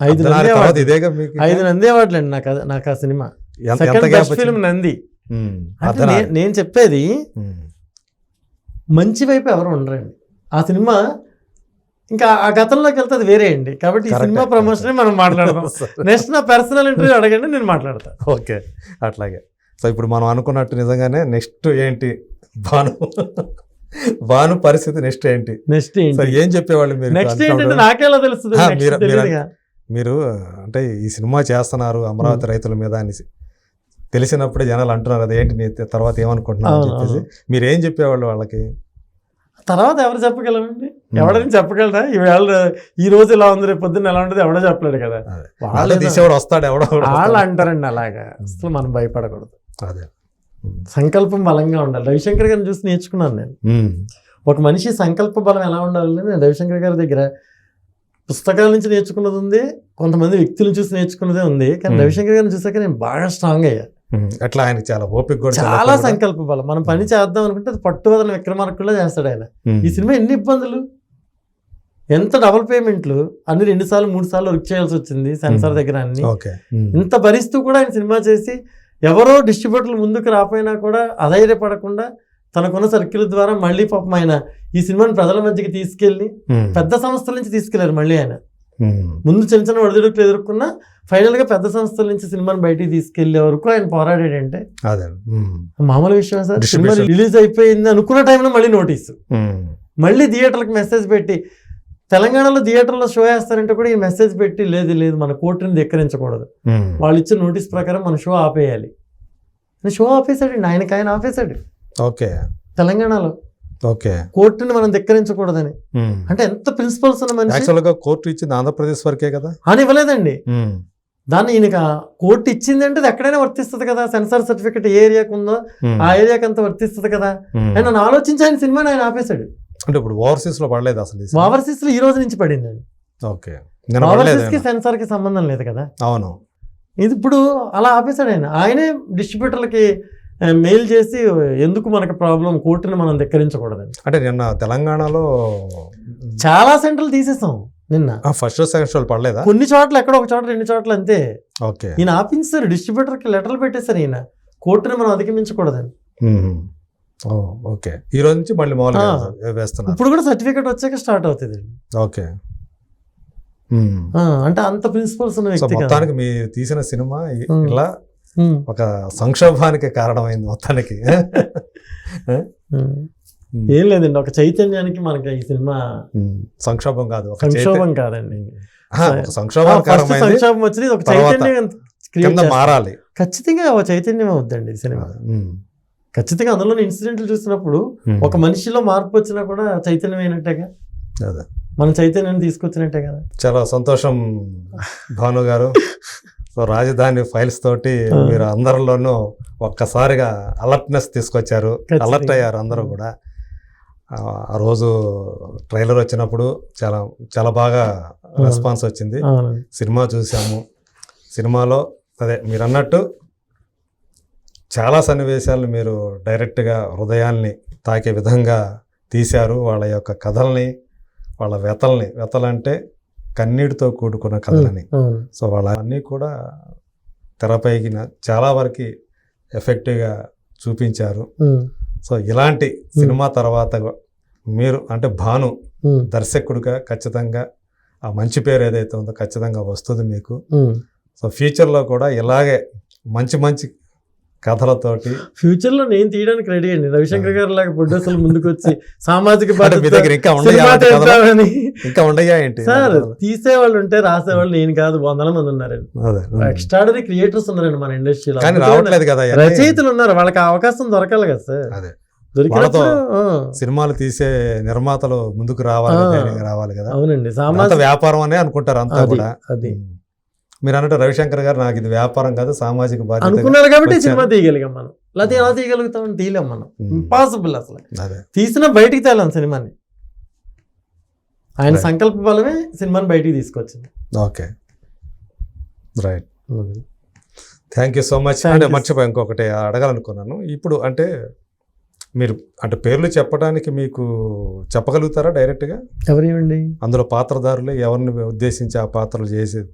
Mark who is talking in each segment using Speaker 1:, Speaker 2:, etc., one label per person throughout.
Speaker 1: ఐదు ఐదు నంది అవార్డులు అండి నాకు నాకు ఆ cinema. Second best film? Nandi. నేను చెప్పేది మంచి వైపు ఎవరు ఉండరండి. ఆ సినిమా ఇంకా ఆ గతంలోకి వెళ్తే అది వేరే అండి. కాబట్టి ఈ సినిమా. ప్రమోషన్ మనం మాట్లాడదాం. నెక్స్ట్ నా పర్సనల్ ఇంటర్వ్యూ అడగండి నేను మాట్లాడతాను
Speaker 2: ఓకే అట్లాగే. సో ఇప్పుడు మనం అనుకున్నట్టు నిజంగానే నెక్స్ట్ ఏంటి? భాను. భాను పరిస్థితి నెక్స్ట్ ఏంటి?
Speaker 1: నెక్స్ట్ ఏంటి?
Speaker 2: ఏం చెప్పేవాళ్ళు మీరు?
Speaker 1: నెక్స్ట్? ఏంటంటే నాకెలా తెలుస్తుంది?
Speaker 2: మీరు- అంటే ఈ సినిమా చేస్తున్నారు అమరావతి రైతుల మీద అని తెలిసినప్పుడే జనాలు అంటున్నారు అదేంటి నీ తర్వాత ఏమనుకుంటున్నావు? అని చెప్పేసి. మీరు ఏం చెప్పేవాళ్ళు వాళ్ళకి?
Speaker 1: తర్వాత ఎవరు చెప్పగలమండి ఎవడని చెప్పగలరా? ఈవేళ ఈ రోజు ఇలా ఉంది రేపు పొద్దున్న ఎలా ఉంటుంది ఎవడో చెప్పలేడు కదా. వాళ్ళు
Speaker 2: తీసేవాడు వస్తాడు ఎవడో
Speaker 1: వాళ్ళు. అంటారండి అలాగా. అసలు మనం భయపడకూడదు.
Speaker 2: అదే.
Speaker 1: సంకల్పం బలంగా ఉండాలి. రవిశంకర్ గారిని చూసి నేర్చుకున్నాను నేను. ఒక మనిషి సంకల్ప బలం ఎలా ఉండాలని నేను రవిశంకర్ గారి దగ్గర పుస్తకాల నుంచి నేర్చుకున్నది ఉంది కొంతమంది వ్యక్తులను చూసి నేర్చుకున్నదే ఉంది. కానీ. రవిశంకర్ గారిని చూసాక నేను బాగా స్ట్రాంగ్ అయ్యా.
Speaker 2: అట్లా ఆయనకి చాలా ఓపిక కూడా
Speaker 1: చాలా. సంకల్ప బలం. మనం పని చేద్దాం అనుకుంటే అది పట్టువదల విక్రమార్కుల్లో చేస్తాడు ఆయన. ఈ సినిమా ఎన్ని ఇబ్బందులు? ఎంత డబుల్ పేమెంట్లు అన్ని రెండు సార్లు మూడు సార్లు వర్క్ చేయాల్సి వచ్చింది సెన్సార్. దగ్గర అన్ని. ఇంత భరిస్తూ కూడా ఆయన సినిమా చేసి ఎవరో డిస్ట్రిబ్యూటర్లు ముందుకు రాపోయినా కూడా అధైర్యపడకుండా తనకున్న సర్కిల్ ద్వారా మళ్ళీ పాపం ఆయన ఈ సినిమాని ప్రజల మధ్యకి తీసుకెళ్ళి పెద్ద సంస్థల నుంచి తీసుకెళ్ళారు మళ్ళీ ఆయన. ముందు చిన్న చిన్న ఒడిదుడుకులు ఎదుర్కొన్నా ఫైనల్గా పెద్ద సంస్థల నుంచి సినిమాని బయటికి తీసుకెళ్ళే వరకు ఆయన పోరాడాడంటే
Speaker 2: అదే. ఉమ్,
Speaker 1: మామూలు విషయం సార్? సినిమా. రిలీజ్ అయిపోయింది అనుకున్న టైంలో మళ్ళీ నోటీసు. మళ్ళీ థియేటర్లకు మెసేజ్ పెట్టి తెలంగాణలో థియేటర్లో షో వేస్తారంటే కూడా ఈ మెసేజ్ పెట్టి లేదు లేదు మన కోర్టుని ధిక్కరించకూడదు. వాళ్ళు ఇచ్చిన నోటీస్ ప్రకారం మన షో ఆపేయాలి. షో ఆపేశాడండి ఆయనకి ఆయన ఆపేశాడు.
Speaker 2: ఓకే.
Speaker 1: తెలంగాణలో
Speaker 2: ఓకే.
Speaker 1: కోర్టుని మనం ధిక్కరించకూడదని. అంటే ఎంత ప్రిన్సిపల్స్ ఉన్న మనిషి?
Speaker 2: కోర్టు ఇచ్చింది ఆంధ్రప్రదేశ్ వరకే కదా?
Speaker 1: అని ఇవ్వలేదండి దాన్ని ఈయనక కోర్టు ఇచ్చింది అంటే ఎక్కడైనా వర్తిస్తుంది కదా? సెన్సార్ సర్టిఫికేట్ ఏ ఏరియాకు ఉందో ఆ ఏరియాకి అంత వర్తిస్తుంది కదా. ఆయన నన్ను ఆలోచించి ఆయన సినిమాని ఆయన ఆపేశాడు.
Speaker 2: అంటే ఇప్పుడు ఓవర్సీస్లో పడలేదు అసలు?
Speaker 1: ఓవర్సీస్లో ఈ రోజు నుంచి పడిందండి.
Speaker 2: ఓకే. నేను పడలేదు
Speaker 1: ఓవర్సీస్కి సెన్సార్కి సంబంధం లేదు కదా?
Speaker 2: అవును.
Speaker 1: ఇది ఇప్పుడు అలా ఆపేశాడు ఆయన. ఆయనే డిస్ట్రిబ్యూటర్లకి మెయిల్ చేసి ఎందుకు మనకు ప్రాబ్లం? కోర్టుని మనం ధిక్కరించకూడదని.
Speaker 2: అంటే నిన్న తెలంగాణలో
Speaker 1: చాలా సెంటర్లు తీసేసాం నిన్న.
Speaker 2: ఫస్ట్ సెకండ్ షోలు పడలేదా?
Speaker 1: కొన్ని చోట్ల ఎక్కడ ఒక చోట రెండు చోట్ల అంతే.
Speaker 2: ఓకే.
Speaker 1: ఈయన ఆపించారు డిస్ట్రిబ్యూటర్కి లెటర్లు పెట్టేశారు ఈయన. కోర్టుని మనం అధిగమించకూడదని.
Speaker 2: ఓకే. ఈ రోజు నుంచి మళ్ళీ మామూలుగా
Speaker 1: ఆ.
Speaker 2: వేస్తున్నారు.
Speaker 1: ఇప్పుడు కూడా సర్టిఫికేట్ వచ్చాక స్టార్ట్ అవుతుంది.
Speaker 2: ఓకే.
Speaker 1: అంటే అంత ప్రిన్సిపల్స్ ఉన్న
Speaker 2: సో
Speaker 1: వ్యక్తి కదా.
Speaker 2: మొత్తానికి మీ తీసిన సినిమా. ఇలా ఒక సంక్షోభానికి కారణమైంది మొత్తానికి.
Speaker 1: ఏం? లేదండి ఒక చైతన్యానికి మనకి ఈ సినిమా.
Speaker 2: సంక్షోభం కాదు
Speaker 1: సంక్షోభం కాదండి
Speaker 2: కారణమైంది
Speaker 1: సంక్షోభం వచ్చింది ఒక చైతన్యం
Speaker 2: కింద. మారాలి.
Speaker 1: ఖచ్చితంగా ఒక చైతన్యం అవుద్దండి సినిమా. ఖచ్చితంగా అందులో ఇన్సిడెంట్లు చూసినప్పుడు. ఒక మనిషిలో మార్పు వచ్చినా కూడా చైతన్యం అయినట్టేగా మన చైతన్యాన్ని తీసుకొచ్చినట్టే కదా.
Speaker 2: చాలా సంతోషం భాను గారు. సో రాజధాని ఫైల్స్ తోటి. మీరు అందరిలోనూ ఒక్కసారిగా అలర్ట్నెస్ తీసుకొచ్చారు. అలర్ట్ అయ్యారు అందరూ కూడా. ఆ, రోజు ట్రైలర్ వచ్చినప్పుడు చాలా చాలా బాగా రెస్పాన్స్ వచ్చింది. సినిమా చూసాము. సినిమాలో అదే మీరు అన్నట్టు చాలా సన్నివేశాలను మీరు డైరెక్ట్గా హృదయాల్ని తాకే విధంగా తీశారు. వాళ్ళ యొక్క కథల్ని వాళ్ళ వ్యతల్ని. వ్యతలంటే కన్నీటితో కూడుకున్న కథలని. సో వాళ్ళ అన్నీ కూడా తెరపైకి చాలా వరకు ఎఫెక్టివ్గా చూపించారు. సో ఇలాంటి సినిమా తర్వాత మీరు అంటే భాను దర్శకుడిగా ఖచ్చితంగా ఆ మంచి పేరు ఏదైతే ఉందో ఖచ్చితంగా వస్తుంది మీకు. సో ఫ్యూచర్లో కూడా ఇలాగే మంచి మంచి కథలతోటి.
Speaker 1: ఫ్యూచర్లో నేను తీయడానికి రెడీ అండి రవిశంకర్ గారు లాగా ప్రొడ్యూసర్లు ముందుకు వచ్చి సామాజిక
Speaker 2: ఇంకా ఉండయా ఏంటి?
Speaker 1: సార్ తీసేవాళ్ళు ఉంటే రాసేవాళ్ళు నేను కాదు వందల మంది ఉన్నారండి. ఎక్స్ట్రాడరీ క్రియేటర్స్ ఉన్నారండి మన ఇండస్ట్రీలో
Speaker 2: రావట్లేదు కదా.
Speaker 1: రచయితలు ఉన్నారు వాళ్ళకి అవకాశం దొరకాలి కదా సార్.
Speaker 2: సినిమాలు తీసే నిర్మాతలు ముందుకు రావాలి రావాలి కదా.
Speaker 1: అవునండి. సామాజిక
Speaker 2: వ్యాపారం అనే అనుకుంటారు అంతా కూడా.
Speaker 1: అది.
Speaker 2: మీరు అన్నట్టు రవిశంకర్ గారు నాకు ఇది వ్యాపారం కాదు సామాజిక బాధ్యత
Speaker 1: అనుకున్నారు కాబట్టి. సినిమా తీయగలిగాం మనం. లేకపోతే ఎలా తీయగలుగుతాం తీయలేం మనం. ఇంపాసిబుల్ అసలు.
Speaker 2: అదే.
Speaker 1: తీసిన బయటికి తేలాం సినిమాని. ఆయన. సంకల్ప బలమే సినిమాని బయటికి తీసుకొచ్చింది.
Speaker 2: Okay. Right thank you so much అంటే. మర్చిపోయి ఇంకొకటి అడగాలనుకున్నాను. ఇప్పుడు అంటే మీరు అంటే పేర్లు చెప్పడానికి మీకు చెప్పగలుగుతారా డైరెక్ట్గా?
Speaker 1: ఎవరేమండి
Speaker 2: అందులో పాత్రధారులు ఎవరిని ఉద్దేశించి ఆ పాత్రలు చేసి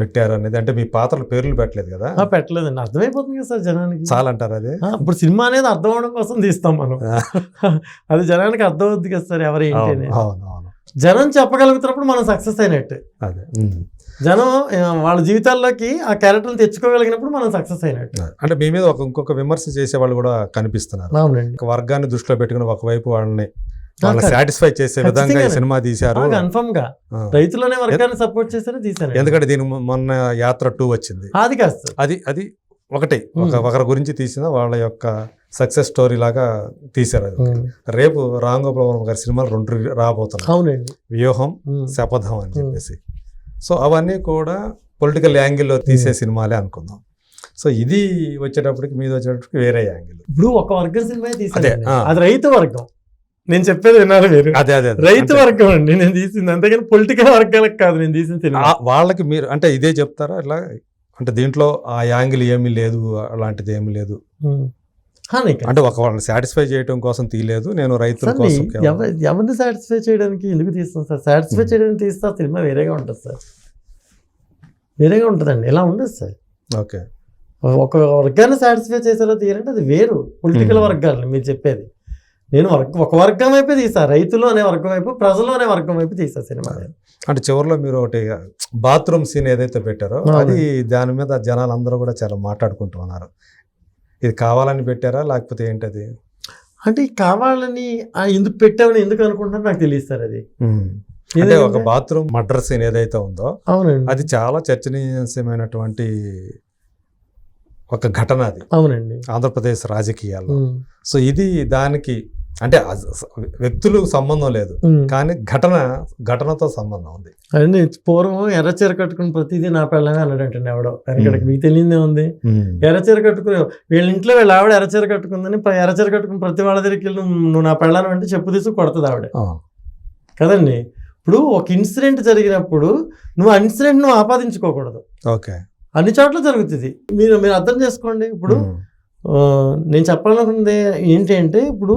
Speaker 2: పెట్టారు అనేది అంటే మీ పాత్రల పేర్లు పెట్టలేదు కదా?
Speaker 1: ఆ, పెట్టలేదండి అర్థమైపోతుంది కదా సార్ జనానికి.
Speaker 2: చాలా అంటారు అది
Speaker 1: ఇప్పుడు సినిమా అనేది అర్థం అవడం కోసం తీస్తాం మనం. అది జనానికి అర్థం అవుద్ది కదా సార్ ఎవరు ఏంటి జనం చెప్పగలుగుతున్నప్పుడు మనం సక్సెస్ అయినట్టు.
Speaker 2: అదే.
Speaker 1: జనం వాళ్ళ జీవితాల్లోకి ఆ క్యారెక్టర్ని తెచ్చుకోగలిగినప్పుడు మనం సక్సెస్ అయినట్టు.
Speaker 2: అంటే మీ మీద ఒక ఇంకొక విమర్శ చేసే వాళ్ళు కూడా కనిపిస్తున్నారు.
Speaker 1: అవునండి.
Speaker 2: వర్గాన్ని దృష్టిలో పెట్టుకుని ఒకవైపు వాళ్ళని. సాటిస్ఫై చేసే విధంగా ఈ. సినిమా తీశారు. కన్ఫర్మ్గా.
Speaker 1: రైతులనే వర్గాన్ని సపోర్ట్ చేశారో తీశాను
Speaker 2: ఎందుకంటే దీని మొన్న యాత్ర టూ వచ్చింది.
Speaker 1: అది కాస్త
Speaker 2: అది అది ఒకటి. ఒక. ఒకరి గురించి తీసిన వాళ్ళ యొక్క సక్సెస్ స్టోరీ లాగా తీశారు అది రేపు రామ్ గోపాల్ వర్మ గారి సినిమాలు రెండు రాబోతున్నాయి.
Speaker 1: అవునండి.
Speaker 2: వ్యూహం. శపథం అని చెప్పేసి. సో అవన్నీ కూడా పొలిటికల్ యాంగిల్లో తీసే సినిమాలే అనుకుందాం. సో ఇది వచ్చేటప్పటికి మీద వచ్చేటప్పటికి వేరే యాంగిల్
Speaker 1: ఇప్పుడు ఒక వర్గం సినిమా
Speaker 2: ఆ.
Speaker 1: అది రైతు వర్గం. నేను చెప్పేది విన్నారు మీరు.
Speaker 2: అదే అదే.
Speaker 1: రైతు వర్గం అండి. నేను తీసింది. అంతేగాని పొలిటికల్ వర్గాలకు కాదు నేను తీసిన సినిమా.
Speaker 2: వాళ్ళకి మీరు అంటే ఇదే చెప్తారా? ఇట్లా అంటే దీంట్లో ఆ యాంగిల్ ఏమీ లేదు అలాంటిది ఏమీ లేదు. అంటే ఒక వాళ్ళని సాటిస్ఫై చేయడం కోసం తీయలేదు నేను రైతుల కోసం
Speaker 1: ఎవరిని సాటిస్ఫై చేయడానికి ఎందుకు తీస్తాం సార్? సాటిస్ఫై. చేయడానికి తీస్తే సినిమా వేరేగా ఉంటుంది సార్. వేరేగా ఉంటుందండి. ఇలా ఉండదు సార్?
Speaker 2: ఓకే.
Speaker 1: ఒక వర్గాన్ని సాటిస్ఫై చేసేలా తీయాలంటే అది వేరు. పొలిటికల్. వర్గాలని మీరు చెప్పేది. నేను వర్గ ఒక వర్గం వైపే తీసా. రైతులు అనే వర్గం వైపు ప్రజలు అనే వర్గం వైపు తీసా సినిమా
Speaker 2: అంటే చివరిలో మీరు ఒకటి బాత్రూమ్ సీన్ ఏదైతే పెట్టారో. అది దాని మీద జనాలు అందరూ కూడా చాలా మాట్లాడుకుంటూ ఉన్నారు. ఇది కావాలని పెట్టారా? లేకపోతే ఏంటది?
Speaker 1: అంటే కావాలని ఎందుకు పెట్టామని ఎందుకు అనుకుంటున్నారు నాకు తెలియదు సార్ అది. ఏదైనా-
Speaker 2: ఒక బాత్రూమ్ మర్డర్ సీన్ ఏదైతే ఉందో
Speaker 1: అవునండి.
Speaker 2: అది చాలా చర్చనీయాంశమైనటువంటి ఒక ఘటన అది.
Speaker 1: అవునండి.
Speaker 2: ఆంధ్రప్రదేశ్ రాజకీయాల్లో. సో ఇది దానికి అంటే వ్యక్తులకు సంబంధం లేదు. కానీ ఘటన ఘటనతో సంబంధం ఉంది.
Speaker 1: అదే పూర్వం ఎర్ర చీర కట్టుకుని ప్రతిదీ నా పెళ్ళమే అన్నాడంటండి ఎవడో. వెనకడికి మీకు తెలియదే ఉంది. ఎర్ర చీర కట్టుకుని వీళ్ళ ఇంట్లో వీళ్ళ ఆవిడ ఎర్ర చీర కట్టుకుందని ప్ర- ఎర్ర చీర కట్టుకుని ప్రతి వాళ్ళ దగ్గరికి వెళ్ళి నువ్వు నా పెళ్ళాను అంటే చెప్పు తీసి కొడుతుంది ఆవిడ. కదండి? ఇప్పుడు ఒక ఇన్సిడెంట్ జరిగినప్పుడు నువ్వు ఆ ఇన్సిడెంట్ నువ్వు ఆపాదించుకోకూడదు.
Speaker 2: ఓకే.
Speaker 1: అన్ని చోట్ల జరుగుతుంది. మీరు మీరు అర్థం చేసుకోండి. ఇప్పుడు నేను చెప్పాలనుకుంది ఏంటి అంటే ఇప్పుడు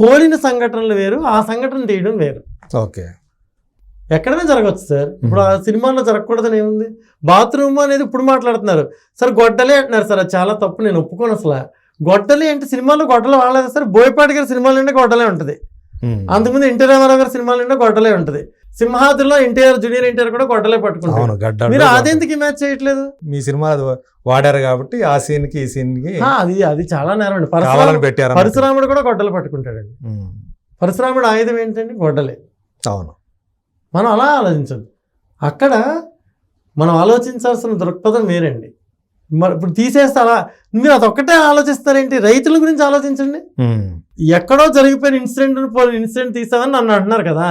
Speaker 1: పోలిన సంఘటనలు వేరు ఆ సంఘటన తీయడం వేరు.
Speaker 2: ఓకే.
Speaker 1: ఎక్కడైనా జరగచ్చు సార్. ఇప్పుడు ఆ సినిమాలో జరగకూడదని ఏముంది? బాత్రూమ్ అనేది ఇప్పుడు మాట్లాడుతున్నారు. సార్ గొడ్డలే అంటున్నారు సార్. అది చాలా తప్పు నేను ఒప్పుకోను అసలు. గొడ్డలి అంటే సినిమాలో గొడ్డలు వాడలేదు సార్. బోయపాటి గారి సినిమాలు అంటే గొడ్డలే ఉంటుంది. అంతకుముందు ఎన్టీ రామారావు గారి సినిమాలు అంటే గొడ్డలే ఉంటుంది. సింహాద్రిలో ఎన్టీఆర్ జూనియర్ ఎన్టీఆర్ కూడా గొడ్డలే పట్టుకుంటారు మీరు అదెందుకు మ్యాచ్ చేయట్లేదు?
Speaker 2: మీ సినిమా అది వాడారు కాబట్టి ఆ సీన్కి ఈ
Speaker 1: సీన్కి అది అది చాలా నేరం అండి. పరశురాముడు
Speaker 2: పెట్టారు
Speaker 1: పరశురాముడు కూడా గొడ్డలు పట్టుకుంటాడండి. పరశురాముడు ఆయుధం ఏంటండి? గొడ్డలే
Speaker 2: అవును.
Speaker 1: మనం అలా ఆలోచించదు అక్కడ మనం ఆలోచించాల్సిన దృక్పథం వేరండి. మరి ఇప్పుడు తీసేస్తే అలా మీరు అదొక్కటే ఆలోచిస్తారేంటి? రైతుల గురించి ఆలోచించండి. ఎక్కడో జరిగిపోయిన ఇన్సిడెంట్ ఇన్సిడెంట్ తీసావని నన్ను అంటున్నారు కదా.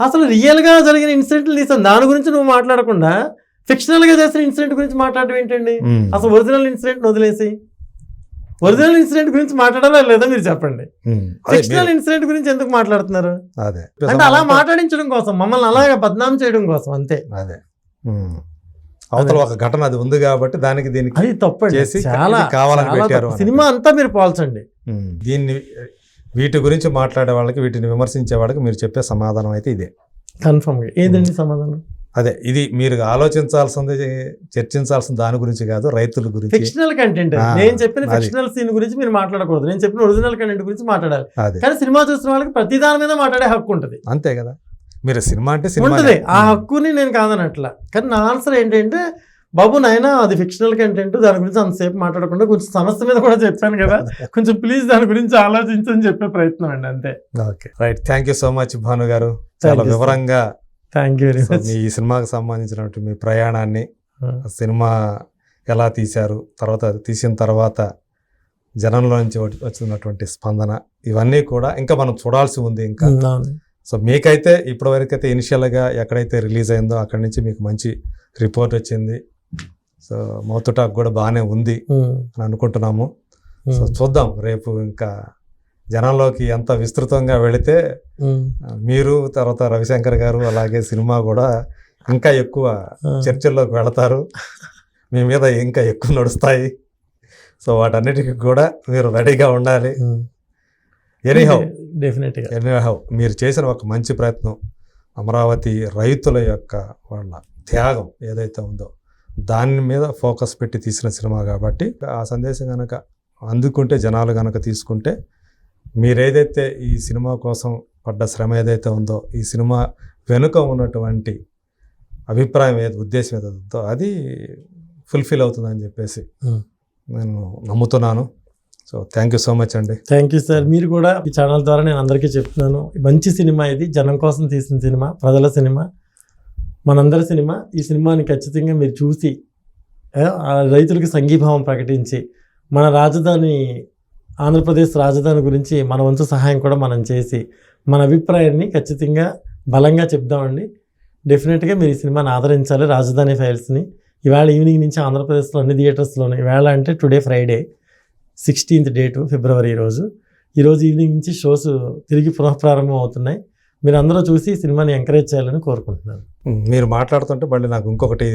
Speaker 1: అసలు రియల్గా జరిగిన ఇన్సిడెంట్లు తీసావు. దాని గురించి నువ్వు మాట్లాడకుండా ఫిక్షనల్గా చేసిన ఇన్సిడెంట్ గురించి మాట్లాడడం ఏంటండి. అసలు ఒరిజినల్ ఇన్సిడెంట్ వదిలేసి. ఒరిజినల్ ఇన్సిడెంట్ గురించి మాట్లాడాలా లేదా మీరు చెప్పండి? ఫిక్షనల్ ఇన్సిడెంట్ గురించి ఎందుకు మాట్లాడుతున్నారు?
Speaker 2: అదే.
Speaker 1: అంటే అలా మాట్లాడించడం కోసం మమ్మల్ని అలాగే బద్నాం చేయడం కోసం అంతే.
Speaker 2: అదే. అవతల ఒక ఘటన అది ఉంది కాబట్టి దానికి దీనికి
Speaker 1: అది తప్పండి.
Speaker 2: చేసి
Speaker 1: చాలా
Speaker 2: కావాలని పెట్టారు.
Speaker 1: సినిమా అంతా మీరు పోల్చండి.
Speaker 2: దీన్ని వీటి గురించి మాట్లాడే వాళ్ళకి వీటిని విమర్శించే వాళ్ళకి మీరు చెప్పే సమాధానం అయితే ఇదే.
Speaker 1: కన్ఫర్మ్గా. ఏదండి సమాధానం?
Speaker 2: అదే ఇది మీరు ఆలోచించాల్సింది చర్చించాల్సిన దాని గురించి కాదు రైతుల గురించి.
Speaker 1: ఫిక్షనల్ కంటెంట్ నేను చెప్పిన. ఫిక్షనల్ సీన్ గురించి మీరు మాట్లాడకూడదు. నేను చెప్పిన ఒరిజినల్ కంటెంట్ గురించి మాట్లాడాలి. కానీ సినిమా చూసిన వాళ్ళకి ప్రతి దాని మీద మాట్లాడే హక్కు ఉంటుంది.
Speaker 2: అంతే కదా. మీరు సినిమా అంటే సినిమా
Speaker 1: ఉంటుంది. ఆ హక్కుని నేను కాదనట్ల. కానీ నా ఆన్సర్ ఏంటంటే బాబు నాయన అది ఫిక్షనల్ కంటెంట్ దాని గురించి అంతసేపు మాట్లాడకుండా కొంచెం సమస్య మీద కూడా చెప్పాను కదా. కొంచెం ప్లీజ్ దాని గురించి ఆలోచించని చెప్పే ప్రయత్నం అండి అంతే.
Speaker 2: Okay. Right. Thank you so much Bhanu గారు. చాలా. వివరంగా
Speaker 1: థ్యాంక్ యూ వెరీ మచ్
Speaker 2: మీ ఈ సినిమాకి సంబంధించినటువంటి మీ ప్రయాణాన్ని సినిమా ఎలా తీశారు తర్వాత తీసిన తర్వాత జనంలో నుంచి వచ్చి- వచ్చినటువంటి స్పందన ఇవన్నీ కూడా ఇంకా మనం చూడాల్సి ఉంది ఇంకా. సో మీకైతే ఇప్పటివరకైతే ఇనిషియల్గా ఎక్కడైతే రిలీజ్ అయిందో అక్కడి నుంచి మీకు మంచి రిపోర్ట్ వచ్చింది. సో మౌత్ టాక్ కూడా బాగానే ఉంది అని అనుకుంటున్నాము. సో చూద్దాం రేపు ఇంకా జనంలోకి ఎంత విస్తృతంగా వెళితే మీరు తర్వాత రవిశంకర్ గారు అలాగే సినిమా కూడా ఇంకా ఎక్కువ చర్చల్లోకి వెళతారు. మీ మీద ఇంకా ఎక్కువ నడుస్తాయి. సో వాటన్నిటికీ కూడా మీరు రెడీగా ఉండాలి. ఎనీహౌ
Speaker 1: డెఫినెట్గా
Speaker 2: ఎనీహౌ మీరు చేసిన ఒక మంచి ప్రయత్నం అమరావతి రైతుల యొక్క వాళ్ళ త్యాగం ఏదైతే ఉందో. దాని మీద ఫోకస్ పెట్టి తీసిన సినిమా కాబట్టి ఆ సందేశం కనుక అందుకుంటే జనాలు కనుక తీసుకుంటే మీరు ఏదైతే ఈ సినిమా కోసం పడ్డ శ్రమ ఏదైతే ఉందో ఈ సినిమా వెనుక ఉన్నటువంటి అభిప్రాయం ఏది ఉద్దేశం ఏదైతే ఉందో అది ఫుల్ఫిల్ అవుతుందని చెప్పేసి. నేను నమ్ముతున్నాను. So thank you so much అండి.
Speaker 1: థ్యాంక్ యూ సార్ మీరు కూడా ఈ ఛానల్ ద్వారా నేను అందరికీ చెప్తున్నాను మంచి సినిమా ఇది జనం కోసం తీసిన సినిమా ప్రజల సినిమా. మనందరి సినిమా ఈ సినిమాని ఖచ్చితంగా మీరు చూసి రైతులకు సంఘీభావం ప్రకటించి మన రాజధాని ఆంధ్రప్రదేశ్ రాజధాని గురించి మన వంతు సహాయం కూడా మనం చేసి మన అభిప్రాయాన్ని ఖచ్చితంగా బలంగా చెప్దామండి. డెఫినెట్గా మీరు ఈ సినిమాని ఆదరించాలి రాజధాని ఫైల్స్ని. ఇవాళ ఈవినింగ్ నుంచి ఆంధ్రప్రదేశ్లో అన్ని థియేటర్స్లోనే ఇవాళ అంటే today Friday sixteenth date February రోజు. ఈరోజు ఈవినింగ్ నుంచి షోస్ తిరిగి పునఃప్రారంభం అవుతున్నాయి మీరు అందరూ చూసి ఈ సినిమాని ఎంకరేజ్ చేయాలని కోరుకుంటున్నాను.
Speaker 2: మీరు మాట్లాడుతుంటే మళ్ళీ నాకు ఇంకొకటి